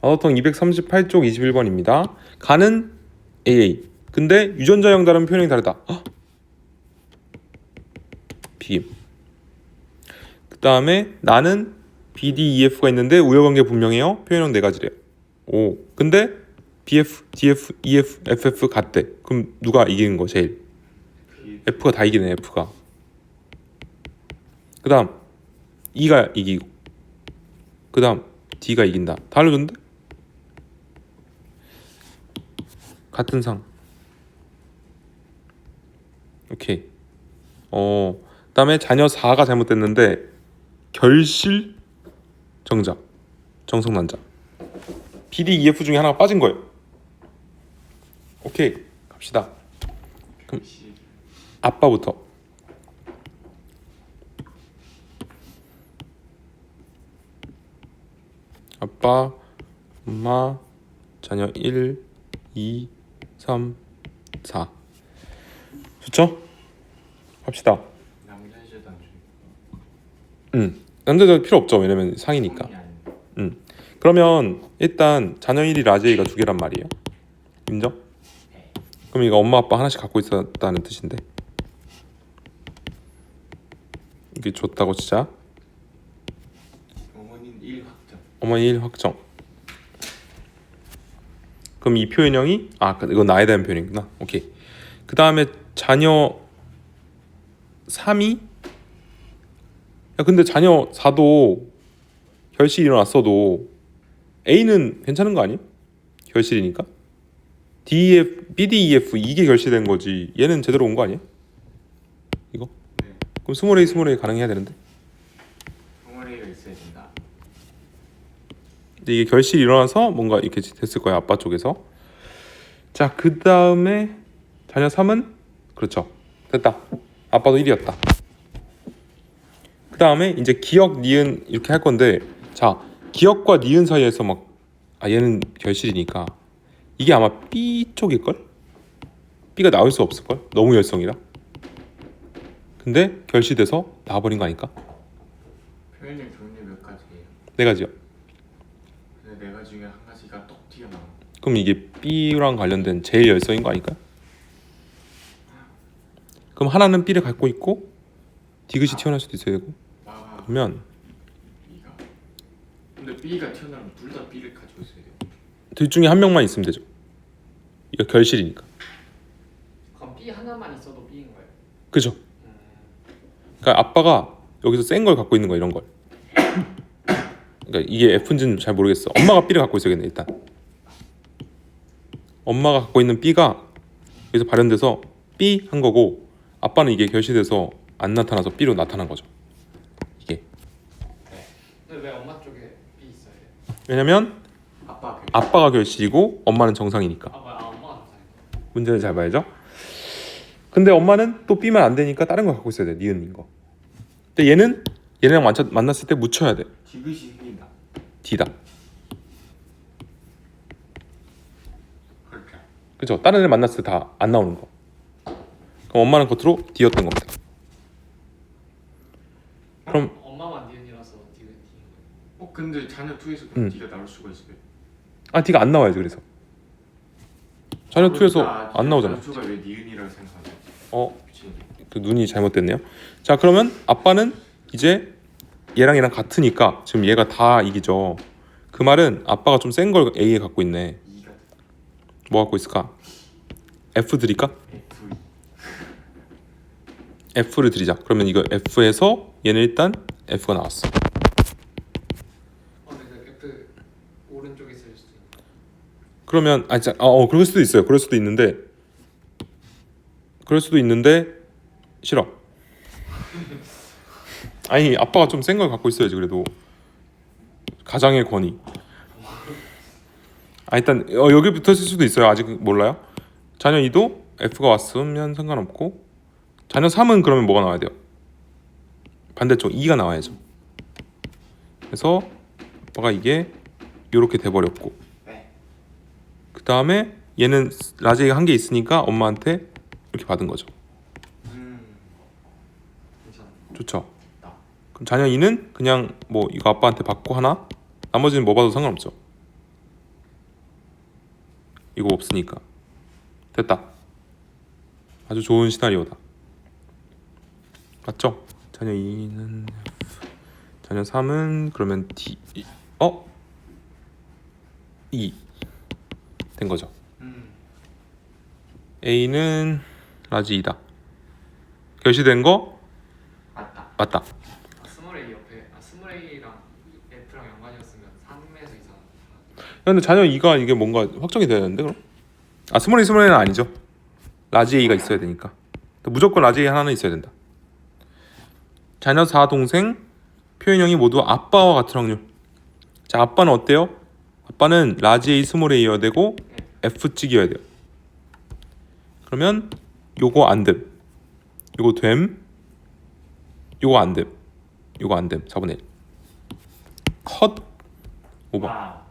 마더통 238쪽 21번입니다. 가는 AA. 근데 유전자형 다른 표현이 다르다. 헉! 비임. 그 다음에 나는 BDEF가 있는데 우여관계 분명해요. 표현형 네 가지래요. 오. 근데 BF, DF, EF, FF 같대. 그럼 누가 이기는 거 제일? F가 다 이기네 F가. 그 다음 E가 이기고 그 다음 D가 이긴다. 다 알려줬는데? 같은 상. 오케이. 어. 그다음에 자녀 4가 잘못됐는데 결실 정작 정성 난자. BD, EF 중에 하나가 빠진 거예요. 오케이. 갑시다. 그럼 아빠부터. 아빠, 엄마, 자녀 1, 2, 3, 4. 좋죠? 합시다. 응. 남자들 필요 없죠. 왜냐면 상이니까. 응. 그러면 일단 자녀 1이 라제이가 두 개란 말이에요. 인정? 그럼 이거 엄마 아빠 하나씩 갖고 있었다는 뜻인데. 이게 좋다고 진짜. 어머니는 1 확정. 어머니 1 확정. 그럼 이 표현형이 아 그- 이건 나에 대한 표현이구나. 오케이. 그 다음에 자녀 3이 야 근데 자녀 4도 결실이 일어났어도 A는 괜찮은 거 아니에요? 결실이니까. DEF, BDEF 이게 결실된 거지. 얘는 제대로 온 거 아니에요? 이거? 네. 그럼 스몰 A 스몰 A 가능해야 되는데. 어머니가 있어야 된다. 근데 이게 결실이 일어나서 뭔가 이렇게 됐을 거야 아빠 쪽에서. 자 그 다음에 자녀 3은? 그렇죠. 됐다. 아빠도 1이었다. 그 다음에 이제 기억 니은 이렇게 할 건데 자 기억과 니은 사이에서 막 아 얘는 결실이니까 이게 아마 B 쪽일걸? B가 나올 수 없을걸? 너무 열성이라. 근데 결실돼서 나와버린 거 아닐까? 표현의 종류 몇 가지예요. 네 가지요 근데 네 가지 중에 한 가지가 똑 튀어나와. 그럼 이게 B랑 관련된 제일 열성인 거 아닐까? 그럼 하나는 B를 갖고 있고 디귿이 튀어나올 수도 있어야 되고 와. 그러면 B가. 근데 B가 튀어나오면 둘 다 B를 가지고 있어야 돼요. 둘 중에 한 명만 있으면 되죠. 이거 결실이니까. 그럼 B 하나만 있어도 B인 거예요. 그죠? 그러니까 아빠가 여기서 센 걸 갖고 있는 거 이런 걸. 그러니까 이게 F인지는 잘 모르겠어. 엄마가 B를 갖고 있어야겠네 일단. 엄마가 갖고 있는 B가 여기서 발현돼서 B 한 거고 아빠는 이게 결실돼서 안 나타나서 B로 나타난 거죠. 이게 근데 왜 엄마 쪽에 B 있어요? 왜냐면 아빠 그 아빠가 결실이고 엄마는 정상이니까. 아 뭐야 아, 엄마가. 문제를 잘 봐야죠. 근데 엄마는 또 B만 안 되니까 다른 걸 갖고 있어야 돼. 니은인 거. 근데 얘는 얘네랑 만났을 때 묻혀야 돼. 생긴다. D다. 그죠? 다른 애 만났을 때 다 안 나오는 거. 그럼 엄마는 겉으로 D였던 겁니다. 그럼- 엄마만 니은이라서 거예요. 어 근데 자녀 2에서 음. D가 나올 수가 있어요. 아 D가 안 나와야지 그래서. 자녀 2에서 안 나오잖아. 자녀 2가 왜 니은이라고 생각하냐? 어. 그 눈이 잘못됐네요. 자 그러면 아빠는 이제 얘랑 얘랑 같으니까 지금 얘가 다 이기죠. 그 말은 아빠가 좀 센 걸 A에 갖고 있네. 2가 뭐 갖고 있을까? F 드릴까? F. F를 드리자. 그러면 이거 F에서 얘는 일단 F가 나왔어. 어, 그. 그러면 아 진짜 어, 어 그럴 수도 있어요. 그럴 수도 있는데 그럴 수도 있는데 싫어. 아니 아빠가 좀 센 걸 갖고 있어야지 그래도 가장의 권위. 아 일단 어, 여기 붙었을 수도 있어요. 아직 몰라요. 자녀 2도 F가 왔으면 상관없고 자녀 3은 그러면 뭐가 나와야 돼요? 반대쪽 2가 나와야죠. 그래서 아빠가 이게 이렇게 돼버렸고 네. 그 다음에 얘는 라제이가 한 개 있으니까 엄마한테 이렇게 받은 거죠. 음. 좋죠. 나. 그럼 자녀 2는 그냥 뭐 이거 아빠한테 받고 하나 나머지는 뭐 받아도 상관없죠. 이거 없으니까 됐다. 아주 좋은 시나리오다. 맞죠? 자녀 2는 F, 자녀 3은 그러면 D 어? E 된 거죠. 음. A는 라지 2다. 결시된 거 맞다. 맞다. A랑 F랑 연관이었으면 3에서 이상. 야, 근데 자녀 2가 이게 뭔가 확정이 돼야 되는데 그럼? 아 스몰 A 스몰 A는 아니죠. 라지 A가 있어야 되니까. 무조건 라지 A 하나는 있어야 된다. 자녀 4 동생 표현형이 모두 아빠와 같은 확률. 자 아빠는 어때요? 아빠는 라지 A 스몰 A여야 되고 F 찍이어야 돼요. 그러면 요거 안 됨. 요거 됨. 요거 안 됨. 요거 안 됨. 4분의 1. 컷. 오버. 와우.